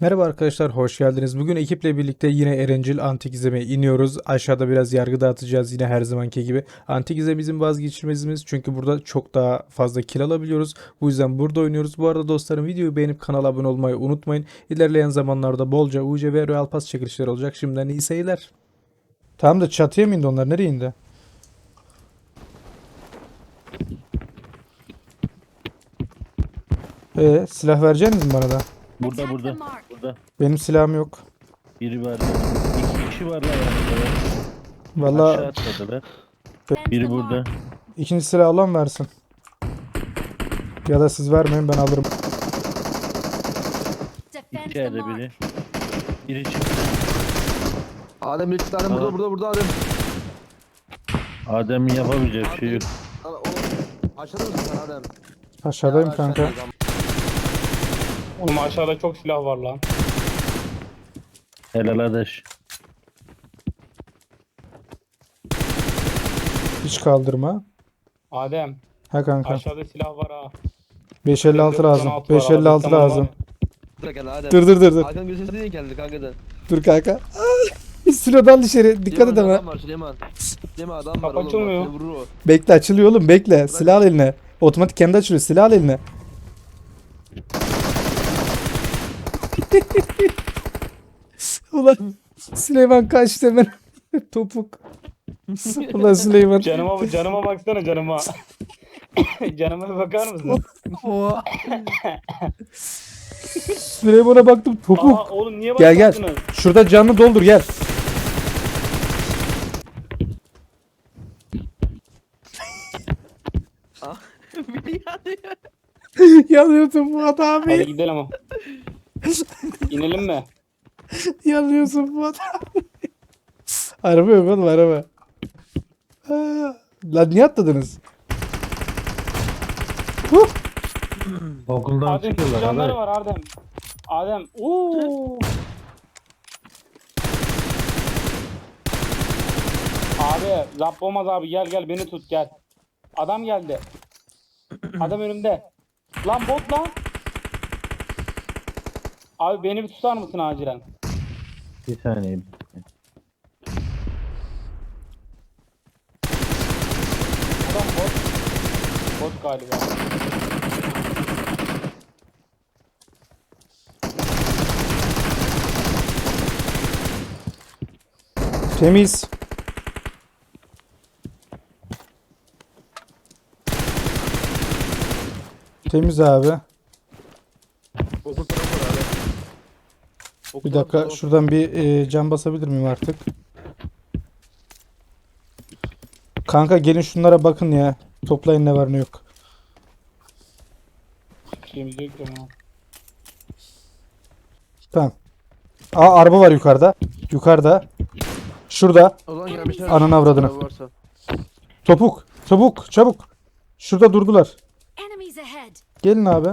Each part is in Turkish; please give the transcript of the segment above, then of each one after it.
Merhaba arkadaşlar, hoş geldiniz. Bugün ekiple birlikte yine Erencil Antik Gizem'e iniyoruz. Aşağıda biraz yargı dağıtacağız yine her zamanki gibi. Antik Gizem bizim vazgeçilmezimiz çünkü burada çok daha fazla kill alabiliyoruz. Bu yüzden burada oynuyoruz. Bu arada dostlarım videoyu beğenip kanala abone olmayı unutmayın. İlerleyen zamanlarda bolca UC ve Royal Pass çekilişleri olacak. Şimdiden iyi seyirler. Tamam da çatıya mı indi onlar? Nereye indi? Ee, silah verecek misin bana da? Burada burada. Burada. Benim silahım yok. Biri var. İki kişi var lan yanımda. Atladılar. Defend Biri burada. İkinci silah alan versin. Ya da siz vermeyin ben alırım. İçeride biri. Biri çıktı. Adem bir Adem burada burada burada Adem. Adem'in bir şey yok. Lan oğlum aşağıda mısın sen Adem? Aşağıdayım Ya, kanka. aşağıdayız Oğlum aşağıda çok silah var lan. Helal adaş. Hiç kaldırma. Adem Ha kanka. aşağıda silah var ha. 556 lazım. 16 var, 556 tamam lazım. Dur gel Adem. Dur dur dur dur. Hakan gözünü değil geldi kanka da. Dur kanka. Aa, Sıradan dışarı. Dikkat et Süleyman, ama. Adam var Süleyman. Süleyman adam var Kapı oğlum. açılmıyor. Bak, seni vurur o. Bekle açılıyor oğlum bekle. Silah al eline. Otomatik kendi açılıyor. Silah al eline. Ulan Süleyman kaçtı hemen. Topuk. Ulan Süleyman. Canıma, canıma baksana canıma. canıma bakar mısın? Süleyman'a baktım Aa, topuk. oğlum niye Gel, gel. Şurada canlı doldur gel. Biri yanıyor. Fuat Hadi abi. gidelim ama. İnelim mi? Yanıyorsun Fuat abi. araba yok oğlum araba. Aa, Lan niye atladınız? Huh. Okuldan Adem çıkıyorlar canları adaş. var Adem. Adem. Oo. Abi zap olmaz abi gel gel beni tut gel. Adam geldi. Adam önümde. Lan bot lan. Abi beni bir tutar mısın acilen? Bir saniye. Adam bot. Bot galiba. Temiz. Temiz abi. Okul tarafı var Adem. Okul Bir dakika tarafı- şuradan bir e, cam basabilir miyim artık? Kanka gelin şunlara bakın ya. Toplayın ne var ne yok. Yok ya. Tamam. Aa araba var yukarıda. Yukarıda. Şurada. Gelmişler. Ananı avradını. Araba varsa. Topuk. Çabuk. Çabuk. Şurada durdular. Gelin abi.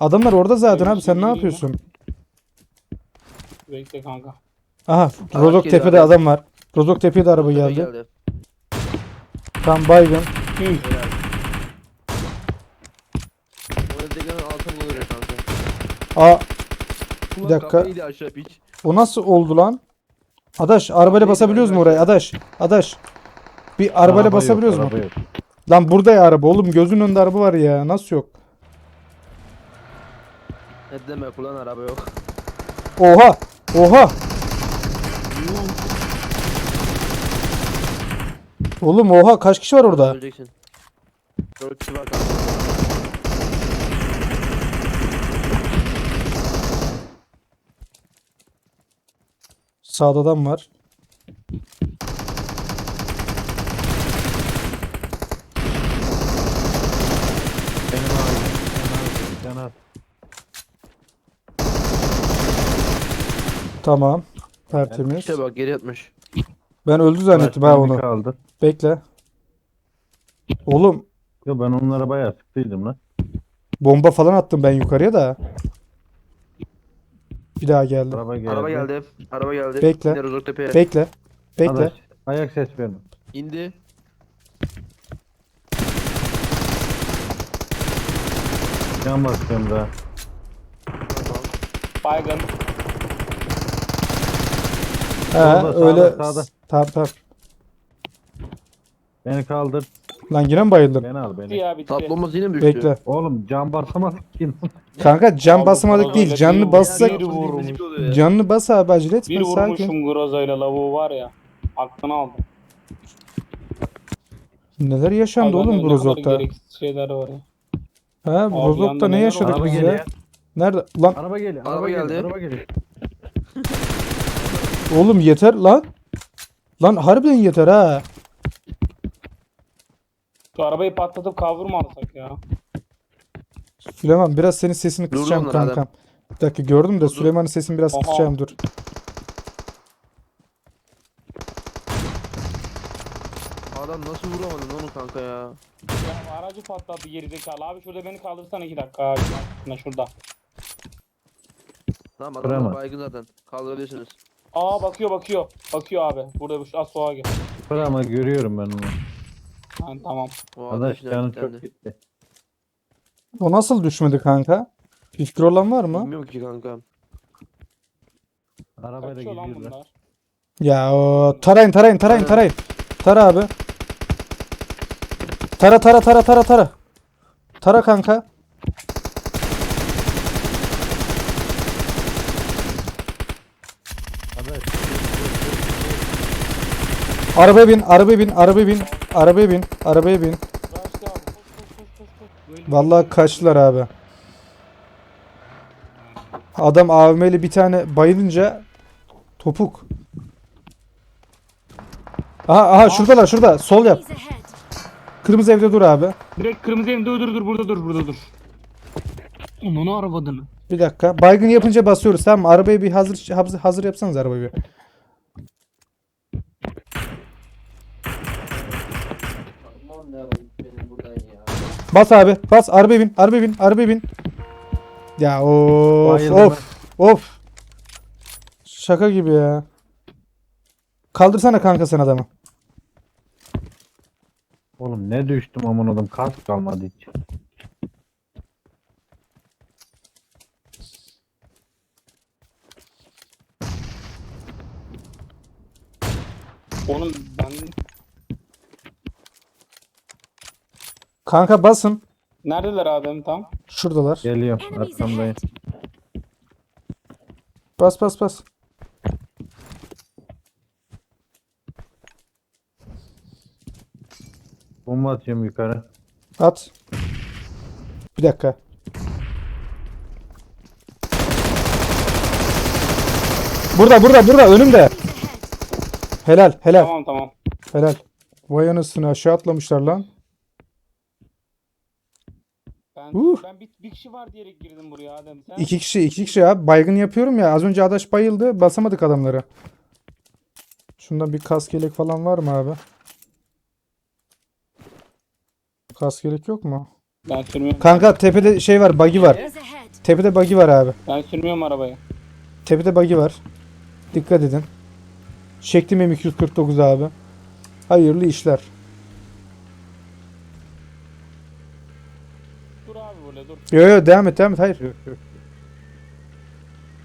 Adamlar orada zaten abi. Sen ne yapıyorsun? Bekle kanka. Aha. Rozok geliyor Tepe'de abi. adam var. Rozok Tepe'ye de araba Tepe geldi. Tam baygın. Hı. Buluyor kanka. Aa Ulan dakika. kafayı yedi aşağı piç. o nasıl oldu lan? Adaş arabayla basabiliyoruz mu oraya? Adaş. Adaş. Bir arabayla Araba basabiliyoruz mu? araba yok. Lan burada ya araba oğlum gözünün önünde araba var ya. Nasıl yok? Ne demek ulan araba yok. Oha! Oha! Oğlum oha kaç kişi var orada? Öleceksin. Dört kişi var kanka. Sağda adam var. Benim abi. Sen al. Tamam. Tertemiz. İşte bak geri yatmış. Ben öldü zannettim ha onu. kaldı. Bekle. Oğlum Yo ben onlara bayağı sıktıydım lan. bomba falan attım ben yukarıya da. Bir daha geldi. Araba geldi. Araba geldi. Araba geldi. Bekle. Tepe'ye. Bekle. Bekle. Adaş, ayak ses verme. İndi. Can basıyorum daha. Tamam. Baygın. He Solda, sağda, öyle. sağda. Tamam tamam. Beni kaldır. Lan yine mi bayıldın? Beni al Bitti beni. ya bitti. Bombası yine mi düştü? Bekle. Oğlum can basamadık ki. Kanka can Abi, basmadık bana değil. öyle Canını bir- bassak vurmuş. canını bas abi acele etme Bir sakin. vurmuşum Groza'yla lavuğu var ya. Aklını aldım. Neler yaşandı Hayvanın oğlum ne kadar Brozok'ta? gereksiz şeyler var ya. Ha yanda Brozok'ta ne neler yaşadık Araba biz geliyor. ya? Nerede? Lan Araba geliyor. Araba Araba, geldi. geldi. Araba geliyor. oğlum yeter lan. Lan harbiden yeter ha. Şu arabayı patlatıp kavurma alsak ya. Süleyman biraz senin sesini Durdu kısacağım onlar kankam. Bir dakika gördüm de. Süleyman'ın sesini biraz Aha. kısacağım dur. Adam nasıl vuramadın onu kanka ya? Ya aracı patlattı gerizekalı. Abi şurada beni kaldırsana iki dakika abi. Şurada. Tamam Kıramaz. adamlar baygın zaten. Kaldırabilirsiniz. Aa bakıyor bakıyor. Bakıyor abi. Burada şu az soğuğa gel. Dur ama görüyorum ben onu. Ha, tamam. O Arkadaş canı çok gitti. O nasıl düşmedi kanka? Fikri olan var mı? Bilmiyorum ki kanka. Arabayla Kaçıyor lan gidiyorlar. bunlar. Ya o tarayın tarayın tarayın tarayın. Tara abi. Tara tara tara tara tara. Tara kanka. Arkadaş Arabaya bin, arabaya bin, arabaya bin, arabaya bin, arabaya bin. Vallahi kaçtılar abi. Adam AVM'li bir tane bayılınca topuk. Aha aha şuradalar şurada. Sol yap. Kırmızı evde dur abi. Direkt kırmızı evim. Dur dur dur. Burada dur. Burada dur. Onu arabadını. Bir dakika. Baygın yapınca basıyoruz tamam mı? Arabayı bir hazır hazır, hazır yapsanız arabayı bir. Bas abi. Bas. Arabaya bin. Arabaya bin. Arabaya bin. Ya of bayıldım of of. Şaka gibi ya. Kaldırsana kanka sen adamı. Oğlum ne düştüm aman oğlum kask kalmadı hiç. Oğlum ben... Kanka basın. Neredeler abi tam? Şuradalar. Geliyorum arkamdayım. Bas bas bas. Bomba atıyorum yukarı. At. Bir dakika. Burada burada burada önümde. Helal helal Tamam tamam. helal. Vay anasını aşağı atlamışlar lan. Ben, Uh. ben bir, bir kişi var diyerek girdim buraya Adem. Sen İki kişi iki kişi ya. Baygın yapıyorum ya. Az önce Adaş bayıldı. Basamadık adamları. Şundan bir kask yelek falan var mı abi? Kask yelek yok mu? ben sürmüyorum. Kanka tepede şey var buggy var. Tepede buggy var abi. Ben sürmüyorum arabayı. Tepede buggy var. Dikkat edin. Çektim M249 abi. Hayırlı işler. Dur abi böyle dur. Yo yo devam et devam et. Hayır. Yok yok.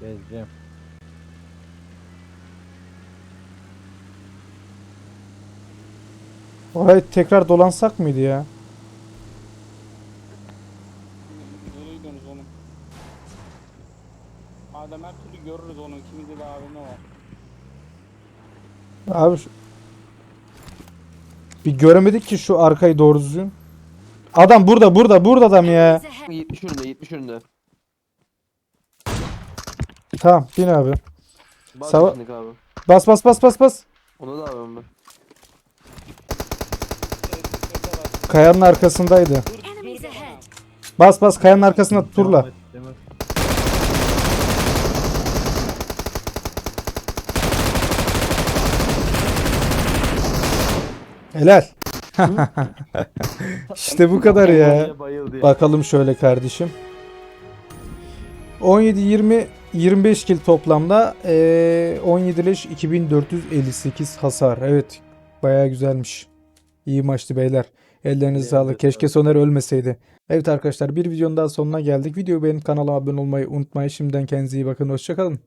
Gezeceğim. Orayı tekrar dolansak mıydı ya? Nereye gidiyorsunuz oğlum? Adem her türlü görürüz onu. İkimizde de AVM var. Abi şu- bir göremedik ki şu arkayı doğru düzgün. Adam burada burada burada adam ya. Enemies ahead. 70 önünde 70 önünde. Tamam bin abi. Bas Sava- şimdi abi. Bas bas bas bas bas. Ona da abi ben. Kayanın arkasındaydı. Enemies ahead. Bas bas kayanın arkasında turla. Et. Helal. İşte bu kadar ya. Bakalım şöyle kardeşim. 17 20 25 kill toplamda eee 17 leş 2458 hasar. Evet. Bayağı güzelmiş. İyi maçtı beyler. Ellerinize sağlık. Keşke Soner ölmeseydi. Evet arkadaşlar bir videonun daha sonuna geldik. Videoyu beğenip kanala abone olmayı unutmayın. Şimdiden kendinize iyi bakın. Hoşçakalın.